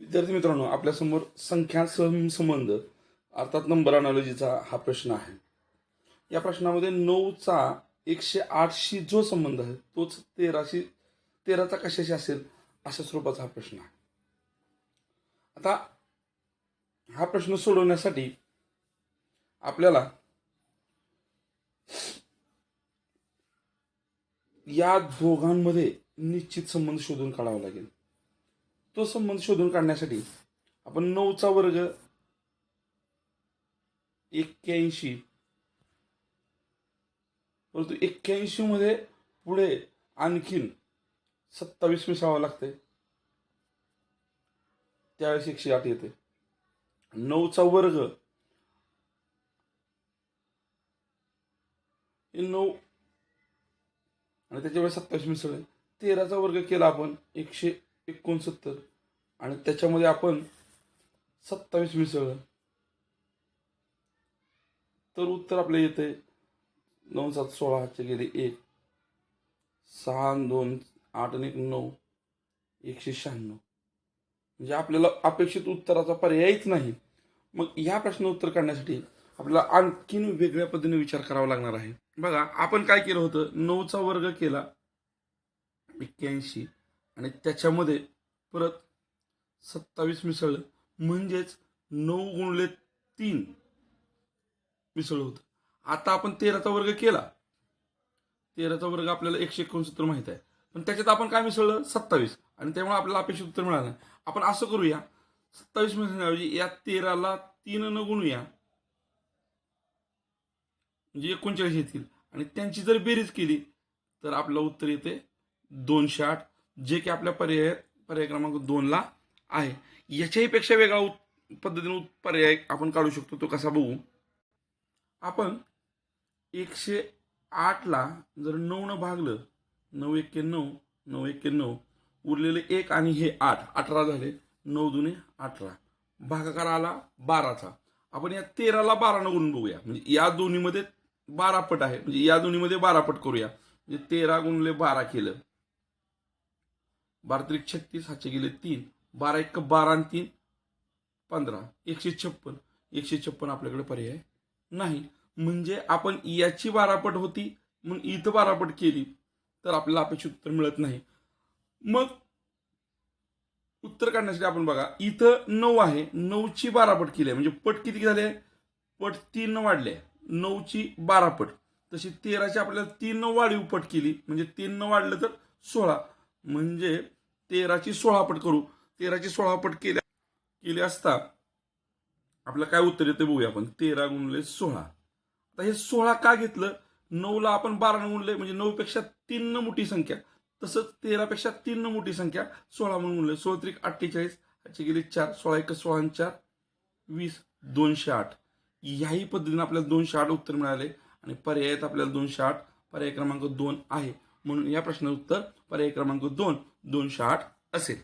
विद्यार्थी मित्रांनो आपल्यासमोर संख्या संबंध अर्थात नंबर अनालॉजीचा हा प्रश्न आहे. या प्रश्नामध्ये नऊचा एकशे आठशी जो संबंध आहे तोच तेराशी तेराचा कशाशी असेल अशा स्वरूपाचा हा प्रश्न आहे. आता हा प्रश्न सोडवण्यासाठी आपल्याला या दोघांमध्ये निश्चित संबंध शोधून काढावा लागेल. तो संबंध शोधून काढण्यासाठी आपण नऊचा वर्ग एक्क्याऐंशी परंतु एक्क्याऐंशीमध्ये पुढे आणखीन सत्तावीस मिसावं लागतंय. त्यावेळेस एकशे आठ येते नऊचा वर्ग. हे नऊ आणि त्याच्यामुळे सत्तावीस मिसळ तेराचा वर्ग केला आपण एकशे एकोणसत्तर. आणि त्याच्यामध्ये आपण सत्तावीस मिसळलं तर उत्तर आपलं येते नऊ सात सोळा हातचे गेले एक. सहा दोन आठ आणि एक नऊ. एकशे शहाण्णव. म्हणजे आपल्याला अपेक्षित उत्तराचा पर्यायच नाही. मग ह्या प्रश्न उत्तर काढण्यासाठी आपल्याला आणखीन वेगळ्या पद्धतीने विचार करावा लागणार आहे. बघा आपण काय केलं होतं? नऊचा वर्ग केला. एक्क्याऐंशी. आणि त्याच्यामध्ये परत सत्तावीस मिसळलं म्हणजेच नऊ गुणले तीन मिसळलं होतं. आता आपण तेराचा वर्ग केला. तेराचा वर्ग आपल्याला एकशे एकोणसत्तर माहीत आहे. पण त्याच्यात आपण काय मिसळलं? सत्तावीस. आणि त्यामुळे आपल्याला अपेक्षित उत्तर मिळालं नाही. आपण असं करूया. सत्तावीस मिसळण्याऐवजी या तेराला तीन न गुणूया. म्हणजे एकोणचाळीस येतील. आणि त्यांची जर बेरीज केली तर आपलं उत्तर येते दोनशे आठ. जे की आपल्या पर्याय पर्याय क्रमांक दोनला आहे. याच्याही पेक्षा वेगळा उत पद्धतीने पर्याय आपण काढू शकतो तो कसा बघू? आपण एकशे आठला जर नऊनं भागलं नऊ एक्के नऊ नऊ एके नऊ उरलेले एक आणि हे आठ अठरा झाले नऊ दुने अठरा. भागाकार आला बाराचा. आपण या तेराला बारानं गुणून बघूया. म्हणजे या दोन्हीमध्ये बारा पट आहे. म्हणजे या दोन्हीमध्ये बारा पट करूया. म्हणजे तेरा गुणले बारा केलं. बारा त्रिक छत्तीस हाचे गेले तीन. बारा एक बारा आणि तीन पंधरा. एकशे छप्पन. एकशे छप्पन आपल्याकडे पर्याय नाही. म्हणजे आपण याची बारापट होती म्हणून इथं बारापट केली तर आपल्याला अपेक्षित उत्तर मिळत नाही. मग उत्तर काढण्यासाठी आपण बघा इथं नऊ आहे. नऊची बारापट केली आहे. म्हणजे पट किती झाले? पट तीन वाढले. नऊची बारापट. तशी तेराची आपल्याला तीन वाढीव पट केली. म्हणजे तीन वाढलं तर सोळा. म्हणजे तेराची सोळा पट करू. तेराची सोळा पट केल्या केले असता आपलं काय उत्तर येते बघूया आपण. तेरा गुणले सोळा. आता हे सोळा का घेतलं? नऊला आपण बारा गुणले म्हणजे नऊ पेक्षा तीन मोठी संख्या. तसंच तेरापेक्षा तीन मोठी संख्या सोळा म्हणून गुणले. सोळा त्रिक अठ्ठेचाळीस ह्याचे गेले चार. सोळा एक सोळा चार वीस दोनशे आठ. याही पद्धतीने आपल्याला दोनशे आठ उत्तर मिळाले आणि पर्यायात आपल्याला दोनशे आठ पर्याय क्रमांक दोन आहे. म्हणून या प्रश्नाचं उत्तर पर्याय क्रमांक दोन. दोनशे आठ असेल